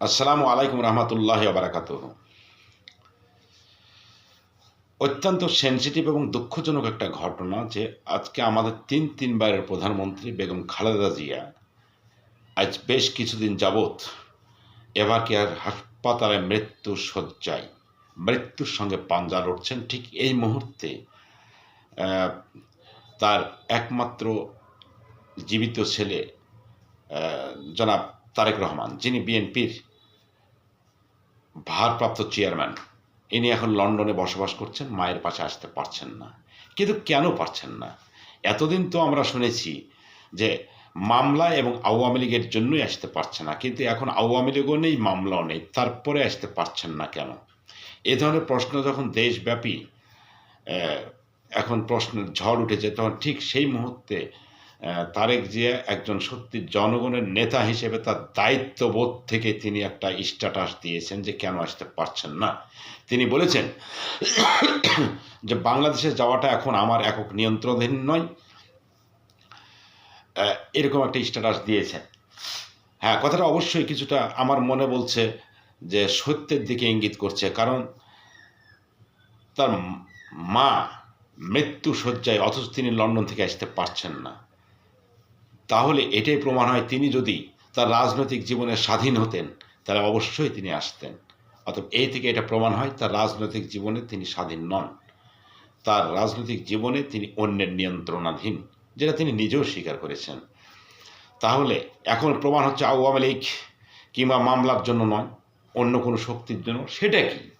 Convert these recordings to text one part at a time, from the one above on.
আসসালামু আলাইকুম রহমতুল্লাহ বারাকাত অত্যন্ত সেন্সিটিভ এবং দুঃখজনক একটা ঘটনা যে আজকে আমাদের তিন তিনবারের প্রধানমন্ত্রী বেগম খালেদা জিয়া আজ বেশ কিছুদিন যাবৎ এভারকেয়ার হাসপাতালে মৃত্যু শয্যায় মৃত্যুর সঙ্গে পাঞ্জা লড়ছেন। ঠিক এই মুহূর্তে তার একমাত্র জীবিত ছেলে জনাব তারেক রহমান, যিনি বিএনপির ভারপ্রাপ্ত চেয়ারম্যান, ইনি এখন লন্ডনে বসবাস করছেন, মায়ের পাশে আসতে পারছেন না। কিন্তু কেন পারছেন না? এতদিন তো আমরা শুনেছি যে মামলা এবং আওয়ামী লীগের জন্যই আসতে পারছে না, কিন্তু এখন আওয়ামী লীগও নেই, মামলাও নেই, তারপরে আসতে পারছেন না কেন? এ ধরনের প্রশ্ন যখন দেশব্যাপী এখন প্রশ্নের ঝড় উঠেছে, তখন ঠিক সেই মুহূর্তে তারেক জিয়া একজন সত্যি জনগণের নেতা হিসেবে তার দায়িত্ববোধ থেকে তিনি একটা স্ট্যাটাস দিয়েছেন যে কেন আসতে পারছেন না। তিনি বলেছেন যে বাংলাদেশে যাওয়াটা এখন আমার একক নিয়ন্ত্রণাধীন নয়। এরকম একটা স্ট্যাটাস দিয়েছেন। হ্যাঁ কথাটা অবশ্যই কিছুটা আমার মনে বলছে যে সত্যের দিকে ইঙ্গিত করছে, কারণ তার মা মৃত্যু শয্যায় অথচ তিনি লন্ডন থেকে আসতে পারছেন না। তাহলে এটাই প্রমাণ হয় তিনি যদি তার রাজনৈতিক জীবনে স্বাধীন হতেন, তাহলে অবশ্যই তিনি আসতেন। অতএব এই থেকে এটা প্রমাণ হয় তার রাজনৈতিক জীবনে তিনি স্বাধীন নন। তার রাজনৈতিক জীবনে তিনি অন্যের নিয়ন্ত্রণাধীন, যেটা তিনি নিজেও স্বীকার করেছেন। তাহলে এখন প্রমাণ হচ্ছে আওয়ামী লীগ কিংবা মামলার জন্য নয়, অন্য কোনো শক্তির জন্য। সেটা কি?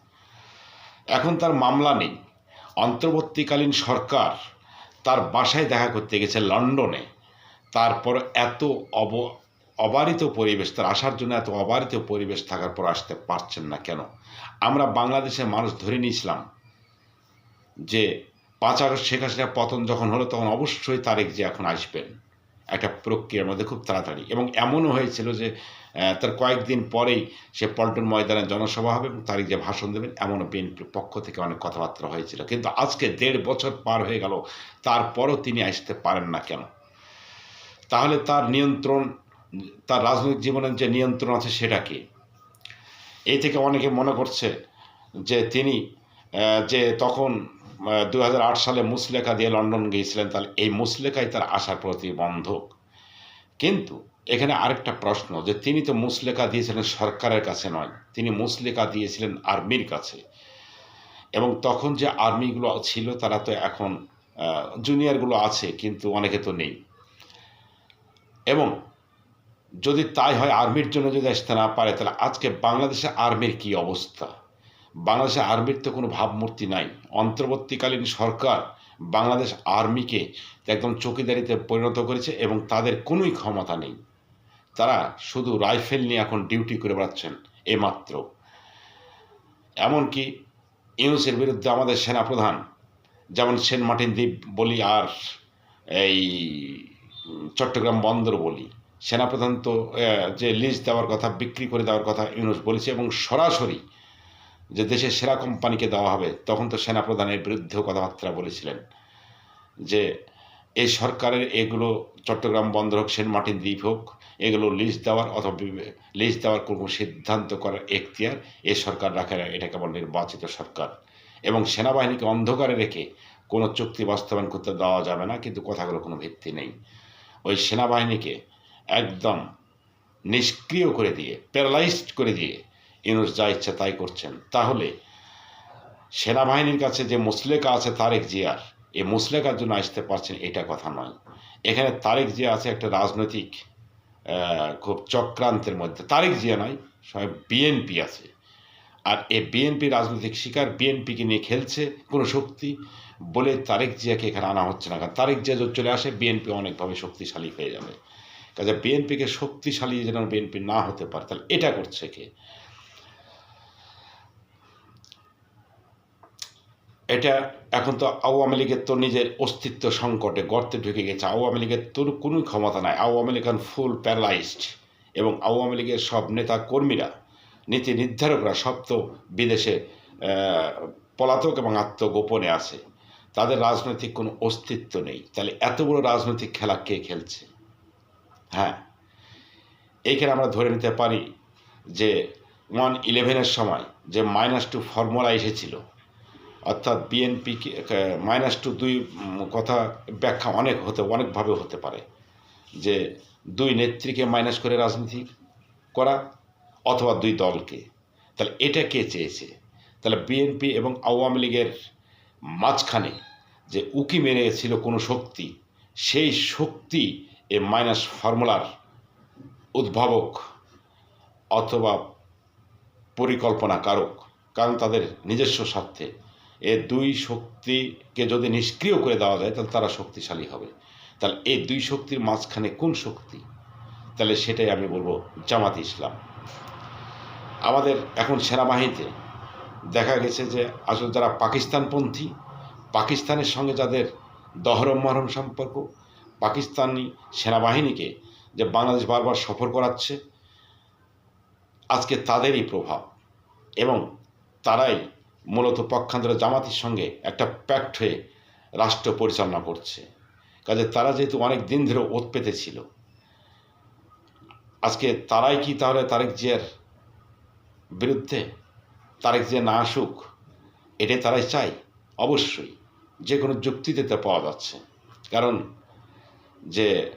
এখন তার মামলা নেই। অন্তর্বর্তীকালীন সরকার তার বাসায় দেখা করতে গেছে লন্ডনে। তারপর এত অব, অবারিত পরিবেশ, তার আসার জন্য এত অবারিত পরিবেশ থাকার পর আসতে পারছেন না কেন? আমরা বাংলাদেশের মানুষ ধরে নিয়েছিলাম যে পাঁচ আগস্ট শেখ হাসিনা পতন যখন হলো, তখন অবশ্যই তারেক যে এখন আসবেন। একটা প্রক্রিয়ার মধ্যে খুব তাড়াতাড়ি। এবং এমনও হয়েছিল যে তার কয়েকদিন পরেই সে পল্টন ময়দানে জনসভা হবে এবং তারিখ যে ভাষণ দেবেন, এমনও বিএনপির পক্ষ থেকে অনেক কথাবার্তা হয়েছিল। কিন্তু আজকে দেড় বছর পার হয়ে গেল, তারপরও তিনি আসতে পারেন না কেন? তাহলে তার নিয়ন্ত্রণ, তার রাজনৈতিক জীবনের যে নিয়ন্ত্রণ আছে সেটা কি? এই থেকে অনেকে মনে করছে যে তিনি যে তখন দু হাজার আট সালে মুসলেখা দিয়ে লন্ডন গিয়েছিলেন, তাহলে এই মুসলেখাই তার আশার প্রতিবন্ধক। কিন্তু এখানে আরেকটা প্রশ্ন যে তিনি তো মুসলেখা দিয়েছিলেন সরকারের কাছে নয়, তিনি মুসলেখা দিয়েছিলেন আর্মির কাছে। এবং তখন যে আর্মিগুলো ছিল তারা তো এখন জুনিয়রগুলো আছে, কিন্তু অনেকে তো নেই। এবং যদি তাই হয়, আর্মির জন্য যদি আসতে না পারে, তাহলে আজকে বাংলাদেশে আর্মির কি অবস্থা? বাংলাদেশে আর্মির তো কোনো ভাবমূর্তি নাই। অন্তর্বর্তীকালীন সরকার বাংলাদেশ আর্মিকে একদম চৌকিদারিতে পরিণত করেছে এবং তাদের কোনোই ক্ষমতা নেই। তারা শুধু রাইফেল নিয়ে এখন ডিউটি করে বেড়াচ্ছেন এইমাত্র। এমনকি ইউনুসের বিরুদ্ধে আমাদের সেনাপ্রধান, যেমন সেন্ট মার্টিন দ্বীপ বলি আর এই চট্টগ্রাম বন্দর বলি, সেনাপ্রধান তো যে লিজ দেওয়ার কথা, বিক্রি করে দেওয়ার কথা ইউনুস বলেছে এবং সরাসরি যে দেশের সেরা কোম্পানিকে দেওয়া হবে, তখন তো সেনাপ্রধানের বিরুদ্ধেও কথাবার্তা বলেছিলেন যে এই সরকারের এগুলো চট্টগ্রাম বন্দর হোক, সেন্ট মার্টিন দ্বীপ হোক, এগুলো লিজ দেওয়ার অথবা লিজ দেওয়ার কোনো সিদ্ধান্ত করার এখতিয়ার এ সরকার রাখে না, এটা কেবল নির্বাচিত সরকার। এবং সেনাবাহিনীকে অন্ধকারে রেখে কোনো চুক্তি বাস্তবায়ন করতে দেওয়া যাবে না, কিন্তু কথাগুলো কোনো ভিত্তি নেই। ওই সেনাবাহিনীকে একদম নিষ্ক্রিয় করে দিয়ে প্যারালাইজড করে দিয়ে ইউনুস যা ইচ্ছা তাই করছেন। তাহলে সেনাবাহিনীর কাছে যে মুসলেকা আছে তারেক জিয়ার এই মুসলেকার জন্য আসতে পারছেন এটা কথা নয়। এখানে তারেক জিয়া আছে একটা রাজনৈতিক খুব চক্রান্তের মধ্যে। তারেক জিয়া নয়, সবাই বিএনপি আছে। আর এই বিএনপি রাজনৈতিক শিকার বিএনপিকে নিয়ে খেলছে কোনো শক্তি। বলে তারেক জিয়াকে এখানে আনা হচ্ছে না। কারণ তারেক জিয়া যদি চলে আসে বিএনপি অনেকভাবে শক্তিশালী হয়ে যাবে। কাজে বিএনপিকে শক্তিশালী যেন বিএনপি না হতে পারে, তাহলে এটা করছে কে? এটা এখন তো আওয়ামী লীগের তো নিজের অস্তিত্ব সংকটে গর্তে ঢুকে গেছে। আওয়ামী লীগের তোর কোনো ক্ষমতা নাই। আওয়ামী লীগ ফুল প্যারালাইজড এবং আওয়ামী লীগের সব নেতা কর্মীরা নীতি নির্ধারকরা সব তো বিদেশে পলাতক এবং আত্মগোপনে আছে। তাদের রাজনৈতিক কোনো অস্তিত্ব নেই। তাহলে এত বড় রাজনৈতিক খেলা কে খেলছে? হ্যাঁ। এইখানে আমরা ধরে নিতে পারি যে ওয়ান ইলেভেনের সময় যে মাইনাস টু ফর্মুলা এসেছিল, অর্থাৎ বিএনপি মাইনাস টু দুই কথা ব্যাখ্যা অনেক হতে, অনেকভাবে হতে পারে যে দুই নেত্রীকে মাইনাস করে রাজনীতি করা অথবা দুই দলকে। তাহলে এটা কে চেয়েছে? তাহলে বিএনপি এবং আওয়ামী লীগের মাঝখানে যে উকি মেরেছিল কোনো শক্তি, সেই শক্তি এ মাইনাস ফর্মুলার উদ্ভাবক অথবা পরিকল্পনা কারক কারণ তাদের নিজস্ব স্বার্থে। এ দুই শক্তিকে যদি নিষ্ক্রিয় করে দেওয়া যায়, তাহলে তারা শক্তিশালী হবে। তাহলে এই দুই শক্তির মাঝখানে কোন শক্তি? তাহলে সেটাই আমি বলব জামাত ইসলাম। আমাদের এখন সেনাবাহিনীতে দেখা গেছে যে আসলে যারা পাকিস্তানপন্থী। পাকিস্তানের সঙ্গে যাদের দহরম মহরম সম্পর্ক। পাকিস্তানি সেনাবাহিনীকে যে বাংলাদেশ বারবার সফর করাচ্ছে, আজকে তাদেরই প্রভাব এবং তারাই মূলত পক্ষান্তরে জামাতির সঙ্গে একটা প্যাক্ট হয়ে রাষ্ট্র পরিচালনা করছে। কাজে তারা যেহেতু অনেক দিন ধরে ওত পেতে ছিল আজকে তারাই কি তাহলে তারেক জিয়ার বিরুদ্ধে তারেক জিয়া না আসুক, এটাই তারাই চায়, অবশ্যই। যে কোনো যুক্তিতে তা পাওয়া যাচ্ছে। কারণ যে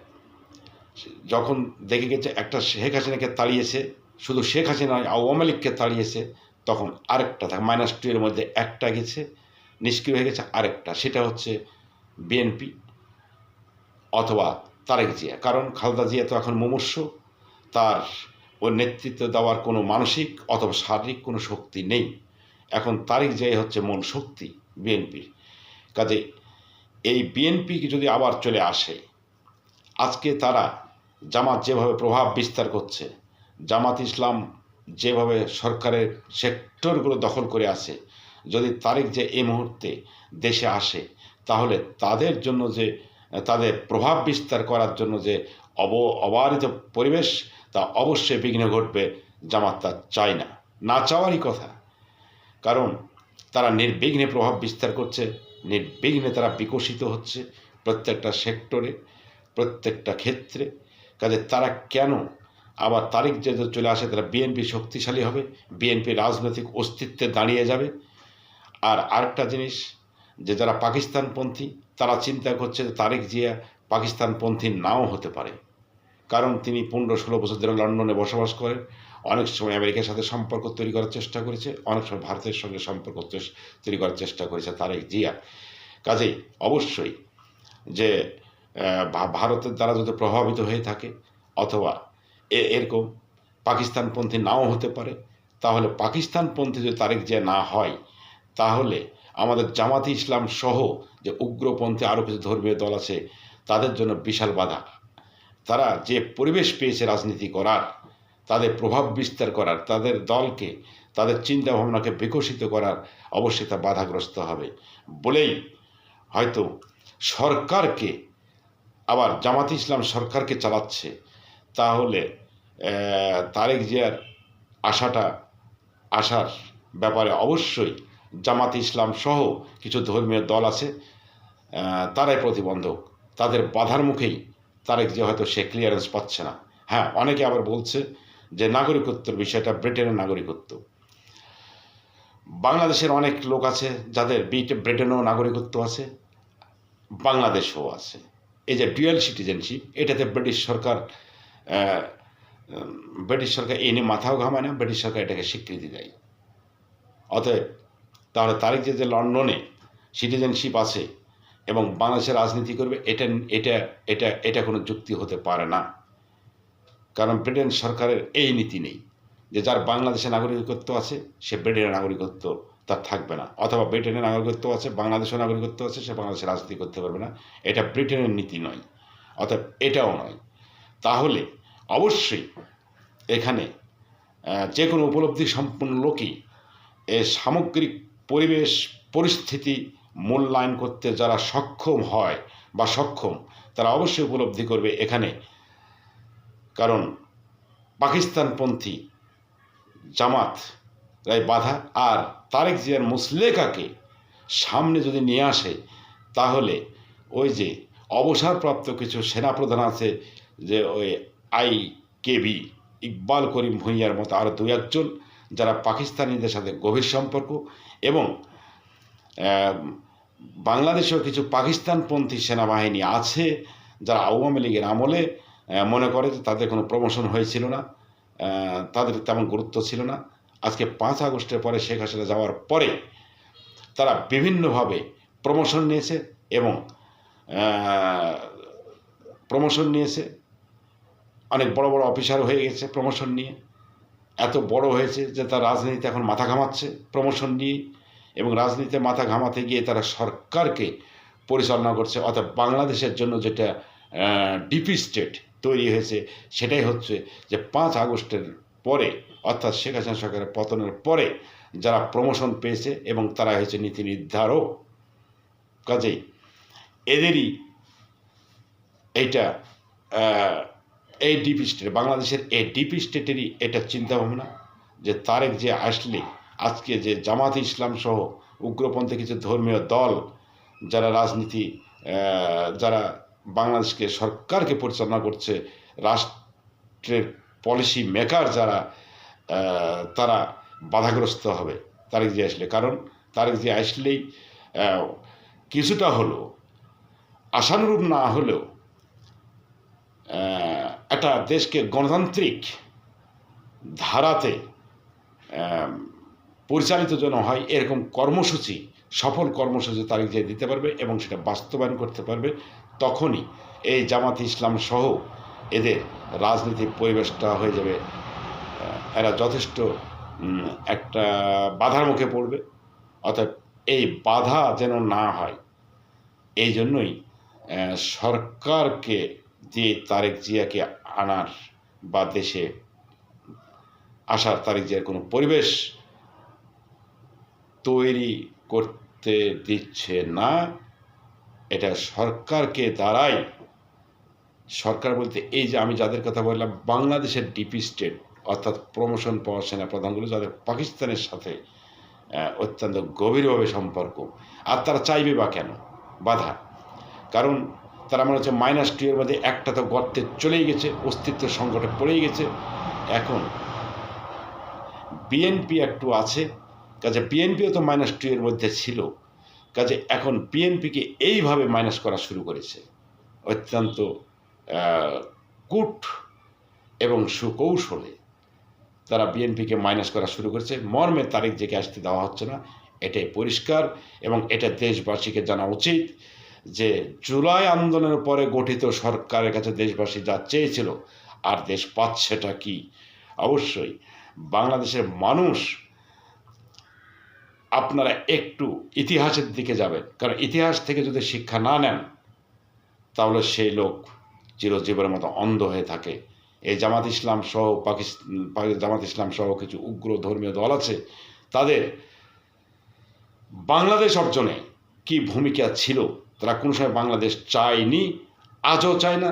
যখন দেখে গেছে একটা শেখ হাসিনাকে তাড়িয়েছে, শুধু শেখ হাসিনা আওয়ামী লীগকে তাড়িয়েছে, তখন আরেকটা থাকে মাইনাস টু এর মধ্যে একটা গেছে, নিষ্ক্রিয় হয়ে গেছে আরেকটা। সেটা হচ্ছে বিএনপি অথবা তারেক জিয়া। কারণ খালেদা জিয়া তো এখন মুমূর্ষ, তার ওর নেতৃত্ব দেওয়ার কোনো মানসিক অথবা শারীরিক কোনো শক্তি নেই। এখন তারেক জিয়াই হচ্ছে মূল শক্তি বিএনপির কাজে এই বিএনপি যদি আবার চলে আসে, আজকে তারা জামাত যেভাবে প্রভাব বিস্তার করছে, জামাত ইসলাম যেভাবে সরকারের সেক্টরগুলো দখল করে আছে, যদি তারিখ যে এই মুহূর্তে দেশে আসে, তাহলে তাদের জন্য যে, তাদের প্রভাব বিস্তার করার জন্য যে অব অবারিত পরিবেশ তা অবশ্যই বিঘ্ন ঘটবে জামাত তা চায় না। না চাওয়ারই কথা। কারণ তারা নির্বিঘ্নে প্রভাব বিস্তার করছে, নির্বিঘ্নে তারা বিকশিত হচ্ছে প্রত্যেকটা সেক্টরে, প্রত্যেকটা ক্ষেত্রে। কাজে তারা কেন আবার তারিখ যে চলে আসে, তারা বিএনপি শক্তিশালী হবে, বিএনপি রাজনৈতিক অস্তিত্বে দাঁড়িয়ে যাবে। আর আরেকটা জিনিস, যে যারা পাকিস্তানপন্থী, তারা চিন্তা করছে যে তারেক জিয়া পাকিস্তানপন্থী নাও হতে পারে। কারণ তিনি পনেরো ষোলো বছর ধরে লন্ডনে বসবাস করেন। অনেক সময় আমেরিকার সাথে সম্পর্ক তৈরি করার চেষ্টা করেছে। অনেক সময় ভারতের সঙ্গে সম্পর্ক তৈরি করার চেষ্টা করেছে তারেক জিয়া। কাজেই অবশ্যই যে ভারতের দ্বারা যদি প্রভাবিত হয়ে থাকে অথবা এ- এরকম পাকিস্তানপন্থী নাও হতে পারে, তাহলে পাকিস্তানপন্থী যদি তারেক জিয়া না হয়, তাহলে আমাদের জামাতি ইসলাম সহ যে উগ্রপন্থী আরও কিছু ধর্মীয় দল আছে, তাদের জন্য বিশাল বাধা। তারা যে পরিবেশ পেয়েছে রাজনীতি করার, তাদের প্রভাব বিস্তার করার, তাদের দলকে, তাদের চিন্তা ভাবনাকে বিকশিত করার অবশ্যই তা বাধাগ্রস্ত হবে। বলেই হয়তো সরকারকে, আবার জামাত ইসলাম সরকারকে চালাচ্ছে, তাহলে তারেক জিয়ার আশাটা আসার ব্যাপারে অবশ্যই জামাত ইসলাম সহ কিছু ধর্মীয় দল আছে তারাই প্রতিবন্ধক। তাদের বাধার মুখেই তারেক জিয়া হয়তো সে ক্লিয়ারেন্স পাচ্ছে না। হ্যাঁ অনেকে আবার বলছে যে নাগরিকত্বের বিষয়টা ব্রিটেনের নাগরিকত্ব। বাংলাদেশের অনেক লোক আছে যাদের ব্রিটেনেও নাগরিকত্ব আছে, বাংলাদেশও আছে। এই যে ডুয়েল সিটিজেনশিপ এটাতে ব্রিটিশ সরকার ব্রিটিশ সরকার এই নিয়ে মাথাও ঘামায় না, ব্রিটিশ সরকার এটাকে স্বীকৃতি দেয়। অতএব তাহলে তারিখ যে যে লন্ডনে সিটিজেনশিপ আছে এবং বাংলাদেশে রাজনীতি করবে, এটা এটা এটা এটা কোনো যুক্তি হতে পারে না। কারণ ব্রিটেন সরকারের এই নীতি নেই যে যার বাংলাদেশে নাগরিকত্ব আছে, সে ব্রিটেনের নাগরিকত্ব তার থাকবে না। অথবা ব্রিটেনের নাগরিকত্ব আছে, বাংলাদেশের নাগরিকত্ব আছে, সে বাংলাদেশে রাজনীতি করতে পারবে না। এটা ব্রিটেনের নীতি নয় অর্থাৎ এটাও নয়। তাহলে অবশ্যই এখানে যে কোনো উপলব্ধি সম্পন্ন লোকই এ সামগ্রিক পরিবেশ, পরিস্থিতি মূল্যায়ন করতে যারা সক্ষম হয় বা সক্ষম, তারা অবশ্যই উপলব্ধি করবে এখানে। কারণ পাকিস্তানপন্থী জামাত রায় বাধা, আর তারেক জিয়ার মুসলেকাকে সামনে যদি নিয়ে আসে, তাহলে ওই যে অবসরপ্রাপ্ত কিছু সেনাপ্রধান আছে, যে ওই আই কে কেবি ইকবাল করিম ভূঁইয়ার মতো আরও দু একজন, যারা পাকিস্তানিদের সাথে গভীর সম্পর্ক এবং বাংলাদেশেও কিছু পাকিস্তানপন্থী সেনাবাহিনী আছে যারা আওয়ামী লীগের আমলে মনে করে যে তাদের কোনো প্রমোশন হয়েছিল না তাদের তেমন গুরুত্ব ছিল না। আজকে পাঁচ আগস্টের পরে শেখ হাসিনা যাওয়ার পরে তারা বিভিন্নভাবে প্রমোশন নিয়েছে এবং প্রমোশন নিয়েছে। অনেক বড় বড় অফিসার হয়ে গেছে প্রমোশন নিয়ে। এত বড় হয়েছে যে তার রাজনীতি এখন মাথা ঘামাচ্ছে। প্রমোশন নিয়ে এবং রাজনীতিতে মাথা ঘামাতে গিয়ে তারা সরকারকে পরিচালনা করছে, অর্থাৎ বাংলাদেশের জন্য যেটা ডিপি স্টেট তৈরি হয়েছে, সেটাই হচ্ছে যে পাঁচ আগস্টের পরে, অর্থাৎ শেখ হাসিনা সরকারের পতনের পরে যারা প্রমোশন পেয়েছে এবং তারা হয়েছে নীতি নির্ধারক, কাজেই এদেরই এইটা এই ডিপি স্টেট, বাংলাদেশের এই ডিপি স্টেটেরই এটা চিন্তাভাবনা যে তারেক যে আসলে আজকে যে জামাত ইসলাম সহ উগ্রপন্থী কিছু ধর্মীয় দল, যারা রাজনীতি যারা বাংলাদেশকে সরকারকে পরিচালনা করছে, রাষ্ট্রের পলিসি মেকার যারা তারা বাধাগ্রস্ত হবে। তারেক যে আসলে। কারণ তারেক যে আসলেই কিছুটা হলো আশানুরূপ না হলেও একটা দেশকে গণতান্ত্রিক ধারাতে পরিচালিত যেন হয়, এরকম কর্মসূচি, সফল কর্মসূচি তারিখ যে দিতে পারবে এবং সেটা বাস্তবায়ন করতে পারবে, তখনই এই জামাত ইসলাম সহ এদের রাজনীতির পরিবেশটা হয়ে যাবে। এরা যথেষ্ট একটা বাধার মুখে পড়বে। অর্থাৎ এই বাধা যেন না হয়, এই জন্যই সরকারকে দিয়ে তারেক জিয়াকে আনার বা দেশে আসার তারেক জিয়ার কোনো পরিবেশ তৈরি করতে দিচ্ছে না, এটা সরকারকে দ্বারাই। সরকার বলতে এই যে আমি যাদের কথা বললাম, বাংলাদেশের ডিপি স্টেট অর্থাৎ প্রমোশন পাওয়া সেনা প্রধানগুলো, যাদের পাকিস্তানের সাথে অত্যন্ত গভীরভাবে সম্পর্ক, আর তারা চাইবে বা কেন? বাধা। কারণ তারা মনে হচ্ছে মাইনাস টু এর মধ্যে একটা তো গর্তে চলেই গেছে, অস্তিত্ব সংকটে পড়েই গেছে। এখন বিএনপি একটু আছে কাজে বিএনপিও তো মাইনাস টু এর মধ্যে ছিল। কাজে এখন বিএনপিকে এইভাবে মাইনাস করা শুরু করেছে। অত্যন্ত কূট এবং সুকৌশলে তারা বিএনপিকে মাইনাস করা শুরু করেছে। মর্মে তারিখ জেগে আসতে দেওয়া হচ্ছে না। এটাই পরিষ্কার এবং এটা দেশবাসীকে জানা উচিত যে জুলাই আন্দোলনের পরে গঠিত সরকারের কাছে দেশবাসী যা চেয়েছিল, আর দেশ পাচ্ছেটা কি? অবশ্যই বাংলাদেশের মানুষ আপনারা একটু ইতিহাসের দিকে যাবেন। কারণ ইতিহাস থেকে যদি শিক্ষা না নেন, তাহলে সেই লোক চিরজীবনের মতো অন্ধ হয়ে থাকে। এই জামাত ইসলাম সহ পাকিস্তান জামাত ইসলাম সহ কিছু উগ্র ধর্মীয় দল আছে, তাদের বাংলাদেশ অর্জনে কি ভূমিকা ছিল, তারা কোনো সময় বাংলাদেশ চায়নি, আজও চায় না।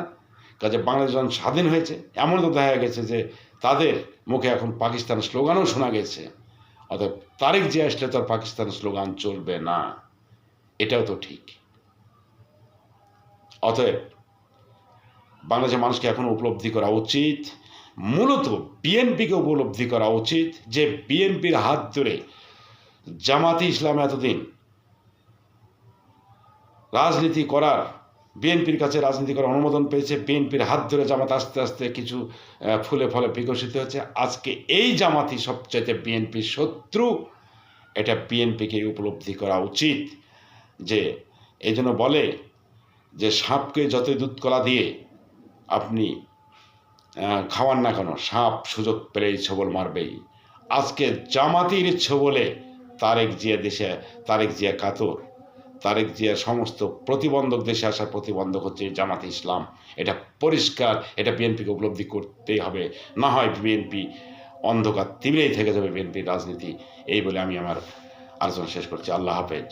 কাজে বাংলাদেশ যখন স্বাধীন হয়েছে এমন তো দেখা গেছে যে তাদের মুখে এখন পাকিস্তান স্লোগানও শোনা গেছে। অর্থাৎ তারেক যে আসলে তার পাকিস্তান স্লোগান চলবে না, এটাও তো ঠিক। অতএব বাংলাদেশের মানুষকে এখন উপলব্ধি করা উচিত। মূলত বিএনপিকে উপলব্ধি করা উচিত যে বিএনপির হাত ধরে জামাতি ইসলাম এতদিন রাজনীতি করার বিএনপির কাছে রাজনীতি করার অনুমোদন পেয়েছে। বিএনপির হাত ধরে জামাত আস্তে আস্তে কিছু ফুলে ফলে বিকশিত হয়েছে। আজকে এই জামাতি সবচাইতে বিএনপির শত্রু। এটা বিএনপিকে উপলব্ধি করা উচিত যে, এই জন্য বলে যে, সাপকে যতই দুধ কলা দিয়ে আপনি খাওয়ান না কেন, সাপ সুযোগ পেলেই ছবল মারবেই। আজকে জামাতির ছবলে তারেক জিয়া দেশে, তারেক জিয়া কাতর। তারেক জিয়ার সমস্ত প্রতিবন্ধক দেশে আসার প্রতিবন্ধক হচ্ছে জামাত ইসলাম। এটা পরিষ্কার, এটা বিএনপিকে উপলব্ধি করতেই হবে। না হয় বিএনপি অন্ধকার, তিমিরেই থেকে যাবে বিএনপির রাজনীতি। এই বলে আমি আমার আলোচনা শেষ করছি। আল্লাহ হাফেজ।